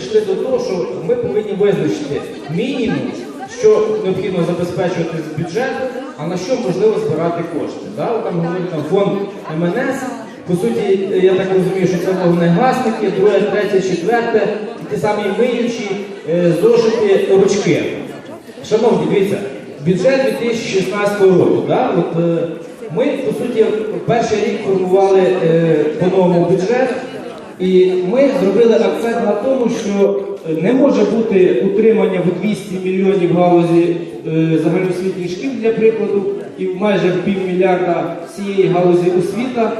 прийшли до того, що ми повинні визначити мінімум, що необхідно забезпечувати з бюджету, а на що можливо збирати кошти. Да? Там говорить там фонд МНС. По суті, я так розумію, що це вогнегасники, друге, третє, четверте, ті самі миючі, е, зошити, ручки. Шановні, дивіться, бюджет 2016 року. Да? От, е, ми, по суті, перший рік формували е, по-новому бюджет, і ми зробили акцент на тому, що не може бути утримання в 200 мільйонів галузі е, загальноосвітніх шкіл, для прикладу, і майже півмільярда всієї галузі освіта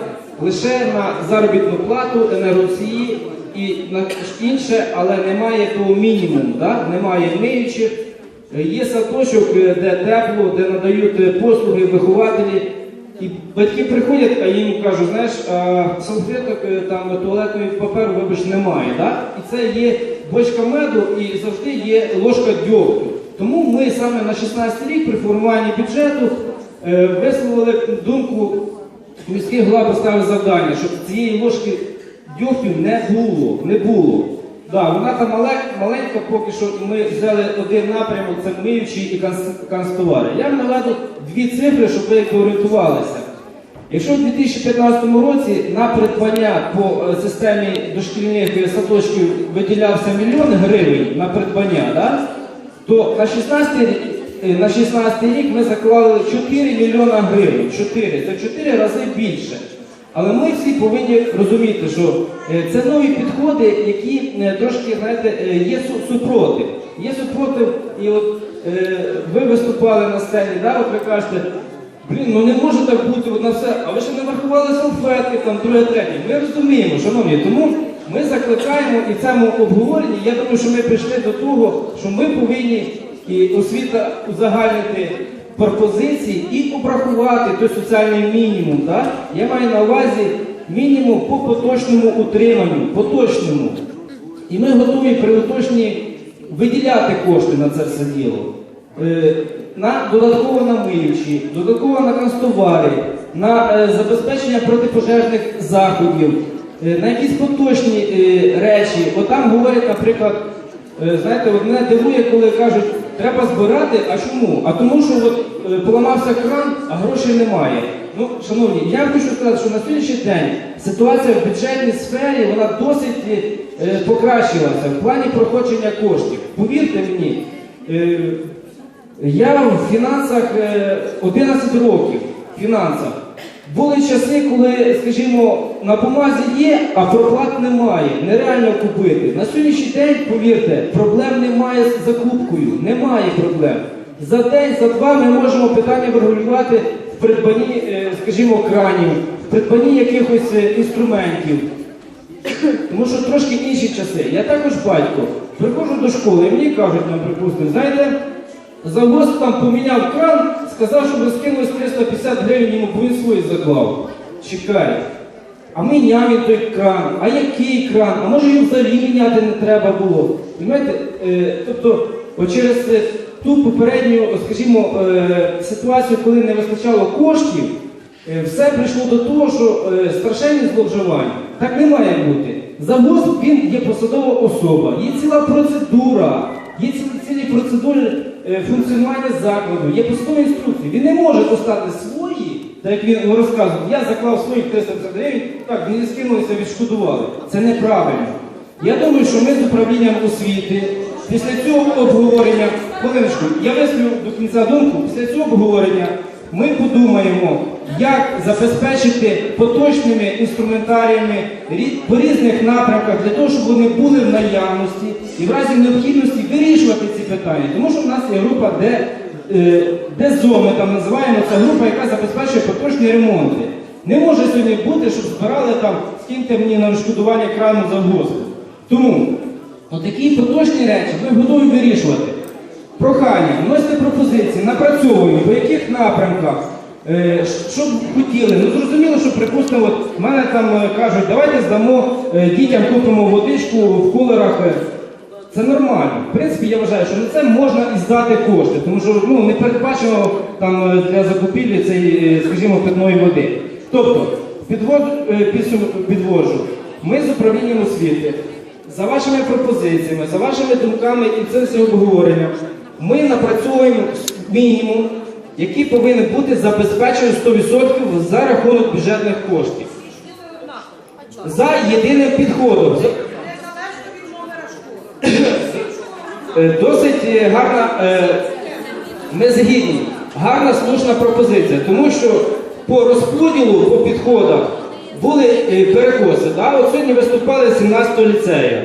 лише на заробітну плату, енергоносії і на інше, але немає того мінімуму, да? немає миючих. Е, Є садочок, е, де тепло, де надають е, послуги вихователі. І батьки приходять, а їм кажуть, знаєш, салфеток е, там туалетної паперу, вибач, немає. Да? І це є бочка меду і завжди є ложка дьогтю. Тому ми саме на 16 рік при формуванні бюджету е, висловили думку, міський голова поставив завдання, щоб цієї ложки дьогтю не було. Не було. Да, вона там маленька, поки що ми взяли один напрямок, це миючі і канцтовари. Я вам наведу дві цифри, щоб ви орієнтувалися. Якщо в 2015 році на придбання по е, системі дошкільних е, садочків виділявся мільйон гривень на придбання, да? то на 16 рік, е, на 16 рік ми заклали 4 мільйона гривень. 4. Це в 4 рази більше. Але ми всі повинні розуміти, що е, це нові підходи, які е, трошки, знаєте, е, є супротив. Є супротив, і от ви виступали на сцені, да, от ви кажете, блін, ну не може так бути от на все, а ви ще не врахували салфетки, там друге, третє. Ми розуміємо, шановні, тому ми закликаємо і в цьому обговоренні, я думаю, що ми прийшли до того, що ми повинні і освіта узагальнити пропозиції і обрахувати той соціальний мінімум. Так? Я маю на увазі мінімум по поточному утриманню, поточному. І ми готові при уточненні виділяти кошти на це все діло. Е, На додатково на миючі, додатково на канцтовари, на е, забезпечення протипожежних заходів, е, на якісь поточні речі. От там говорять, наприклад, Знаєте, от мене дивує, коли кажуть, треба збирати, а чому? А тому, що от, е, поламався кран, а грошей немає. Ну, шановні, я хочу сказати, що на сьогоднішній день ситуація в бюджетній сфері вона досить е, покращилася в плані проходження коштів. Повірте мені, е, я в фінансах е, 11 років фінансах. Були часи, коли, скажімо, на помазі є, а проплат немає. Нереально купити. На сьогоднішній день, повірте, проблем немає з закупкою. Немає проблем. За день, за два ми можемо питання врегулювати в придбанні, е, скажімо, кранів, в придбанні якихось е, інструментів. Тому що трошки інші часи. Я також батько. Приходжу до школи і мені кажуть, нам припустимо, знаєте, завоз там поміняв кран, сказав, що ви скинули 350 гривень йому, він свої заклав. Чекай. А міняв він той кран, а який кран? А може його взагалі міняти не треба було. Понимаєте? Е, тобто, от через е, ту попередню, скажімо, е, ситуацію, коли не вистачало коштів, Все прийшло до того, що страшенні зловживання. Так не має бути. Завоз він є посадова особа, є ціла процедура, є цілі, процедури функціонування закладу, є посадові інструкції. Він не може достати свої, так як він розказував, я заклав своїх 350 гривень, так, мені скинулися, відшкодували. Це неправильно. Я думаю, що ми з управлінням освіти після цього обговорення, хвилиночку, я висловлю до кінця думку, після цього обговорення ми подумаємо, як забезпечити поточними інструментаріями по різних напрямках для того, щоб вони були в наявності і в разі необхідності вирішувати ці питання. Тому що в нас є група, де, е, де зоми, там називаємо це група, яка забезпечує поточні ремонти. Не може сьогодні бути, щоб збирали там, скиньте мені на розшкодування крану за завозу. Тому отакі поточні речі ми готові вирішувати. Прохання, вносите пропозиції, напрацьовуємо, по яких напрямках, е, що б хотіли. Ну зрозуміло, що припустимо, в мене там е, кажуть, давайте здамо е, дітям, купимо водичку в кулерах. Це нормально. В принципі, я вважаю, що на це можна і здати кошти, тому що ну, не передбачено там для закупівлі цієї, скажімо, питної води. Тобто, підвод, е, підводжу, ми з управлінням освіти за вашими пропозиціями, за вашими думками і цим всім обговоренням, ми напрацьовуємо мінімум, який повинен бути забезпечений 100% за рахунок бюджетних коштів. За єдиним підходом. Е, Досить е, гарна, е, ми згідні, гарна слушна пропозиція, тому що по розподілу, по підходах були перекоси. Да? От сьогодні виступали з 17-го ліцею.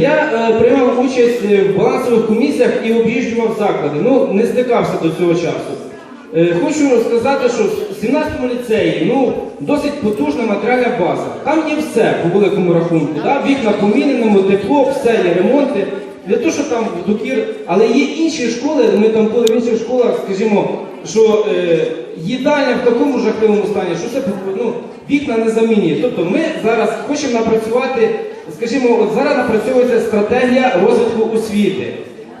Я приймав участь в балансових комісіях і об'їжджував заклади. Ну, не стикався до цього часу. Е, Хочу сказати, що в 17-му ліцеї ну, досить потужна матеріальна база. Там є все по великому рахунку. Да? Вікна поміненому, тепло, все є ремонти. Не то, що там докір, але є інші школи, ми там були в інших школах, скажімо, що е, їдальня в такому жахливому стані, що це ну, вікна не замінює. Тобто ми зараз хочемо напрацювати, скажімо, от зараз напрацьовується стратегія розвитку освіти.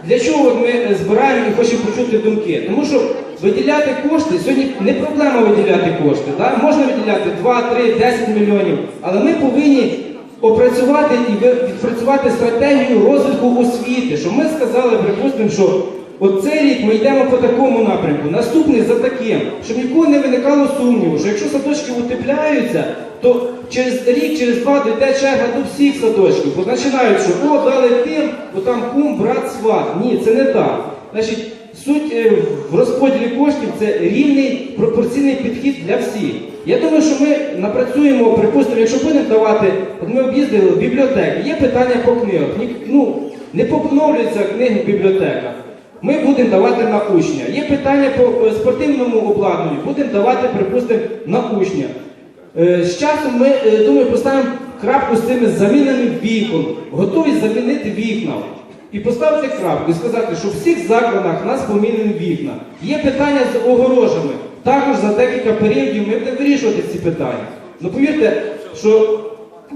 Для чого от ми е, збираємо і хочемо почути думки? Тому що виділяти кошти, сьогодні не проблема виділяти кошти. Да? Можна виділяти 2, 3, 10 мільйонів, але ми повинні опрацювати і відпрацювати стратегію розвитку освіти. Що ми сказали, припустимо, що от цей рік ми йдемо по такому напрямку, наступний за таким, щоб нікого не виникало сумніву, що якщо садочки утепляються, то через рік, через два дійде черга до всіх садочків. Бо починають, що о, дали тим, бо там кум, брат, сват. Ні, це не так. Значить, суть е, в розподілі коштів це рівний пропорційний підхід для всіх. Я думаю, що ми напрацюємо, припустимо, якщо будемо давати, от ми об'їздили бібліотеки, є питання по книгах. Ну, не поновлюються книги в бібліотеках. Ми будемо давати на учня. Є питання по е, спортивному обладнанню, будемо давати, припустимо, на учня. Е, З часом ми, думаю, поставимо крапку з цими замінами вікон, готові замінити вікна. І поставити крапку і сказати, що в всіх закладах нас помінені вікна. Є питання з огорожами. Також за декілька періодів ми будемо вирішувати ці питання. Ну повірте, що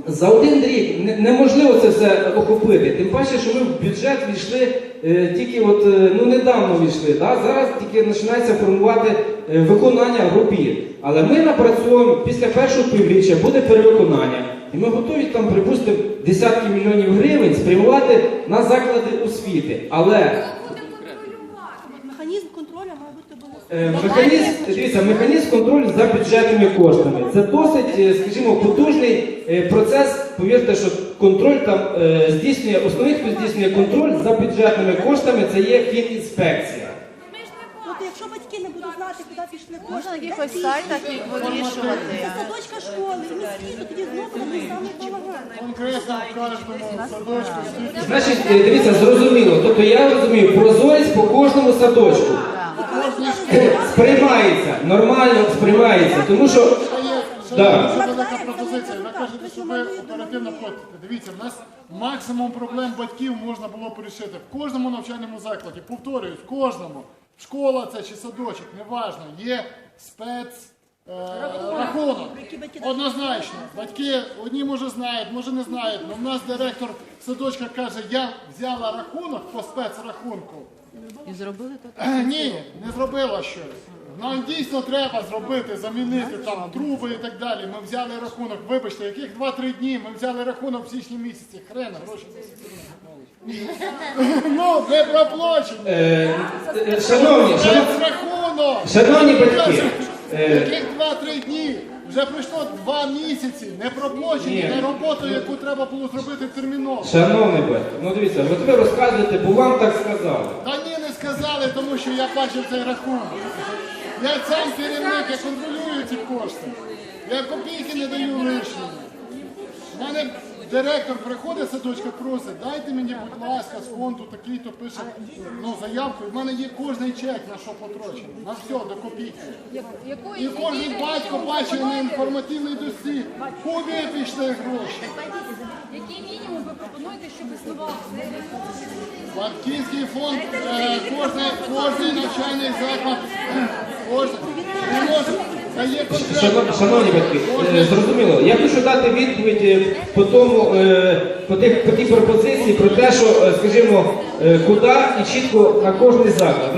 за один рік неможливо це все охопити. Тим паче, що ми в бюджет війшли е, тільки от, е, ну, недавно війшли. Да? Зараз тільки починається формувати е, виконання робіт. Але ми напрацьовуємо після першого півріччя буде перевиконання. І ми готові там, припустимо, десятки мільйонів гривень спрямувати на заклади освіти. Але Механізм контролю має бути Е. Механізм, дивіться, механізм контролю за бюджетними коштами. Це досить, е, скажімо, потужний е, процес. Повірте, що контроль там е, здійснює, основний, хто здійснює контроль за бюджетними коштами, це є фінінспекція. От якщо батьки не будуть знати, куди пішли кошти, Можна на якихось сайтах їх вирішувати. Це садочка школи, і міські, то тоді знову такий самий балаган. Конкретно в кожному садочку Значить, е, дивіться, зрозуміло. Тобто я розумію, прозорість по кожному садочку сприймається, нормально сприймається, тому що є Да. дуже велика пропозиція. Ви кажете, що ви оперативно. Дивіться, в нас максимум проблем батьків можна було порішити в кожному навчальному закладі. Повторюю, в кожному. Школа це чи садочок, неважно. Є спец. е, Рахунок. Однозначно. Батьки одні може знають, може не знають. але в нас директор садочка каже, я взяла рахунок по спецрахунку. І зробили так. Е, Ні, не зробила щось. Нам дійсно треба зробити, замінити там труби і так далі. Ми взяли рахунок, вибачте, яких 2-3 дні ми взяли рахунок в січні місяці. Хрена, гроші Ну, не проплачені. е, е, шановні, шановні, Рахунок! шановні батьки. е, Яких 2-3 дні? Вже пройшло 2 місяці, не проплачені Ні. на роботу, яку треба було зробити терміново. Шановний батько, ну дивіться, от ви розказуєте, бо вам так сказали. Та ні, не сказали, тому що я бачив цей рахунок. Я сам керівник, я контролюю ці кошти. Я копійки не даю лишньої. У мене директор приходить садочка, просить, дайте мені, будь ласка, з фонду такий-то пише ну, заявку. І в мене є кожний чек на що потрачено. На все, до копійки. І кожен батько бачить на інформативній досі, куди пішли гроші. Який мінімум ви пропонуєте, щоб існував Банківський фонд, е, кожний навчальний заклад, кожен, Шановні батьки, е, зрозуміло. Я хочу дати відповідь е, по тому, е, по тій пропозиції про те, що, скажімо, куди і чітко на кожний заклад.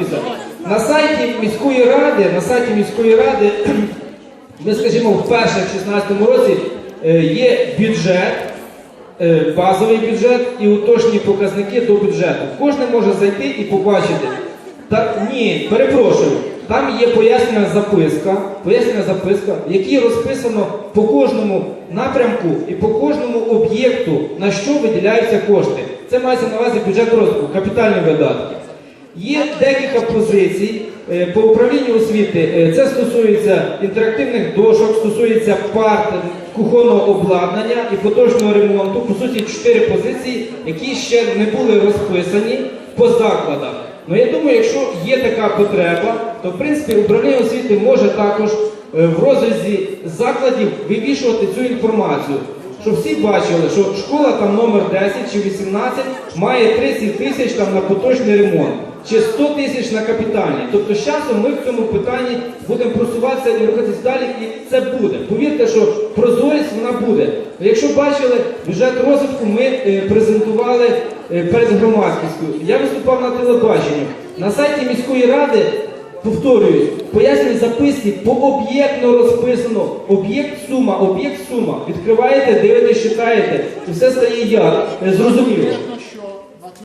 На сайті міської ради, на сайті міської ради, ми, скажімо, вперше в 2016 році є бюджет базовий бюджет і уточні показники до бюджету. Кожен може зайти і побачити. Та ні, перепрошую. Там є пояснена записка, пояснена записка, в якій розписано по кожному напрямку і по кожному об'єкту, на що виділяються кошти. Це мається на увазі бюджет розвитку, капітальні видатки. Є декілька позицій е, по управлінню освіти. Е, Це стосується інтерактивних дошок, стосується парт, кухонного обладнання і поточного ремонту. По суті, чотири позиції, які ще не були розписані по закладах. Ну я думаю, якщо є така потреба, то в принципі управління освіти може також е, в розрізі закладів вивішувати цю інформацію. Щоб всі бачили, що школа там номер 10 чи 18 має 30 тисяч на поточний ремонт, чи 100 тисяч на капітальний. Тобто з часом ми в цьому питанні будемо просуватися і рухатись далі, і це буде. Повірте, що вона буде. Якщо бачили, бюджет розвитку ми е, презентували е, перед громадськістю. Я виступав на телебаченні. На сайті міської ради Повторююсь, в записки, пооб'єктно розписано. Об'єкт сума, об'єкт сума. Відкриваєте, дивитесь, читаєте, все стає як. Е, Зрозуміло.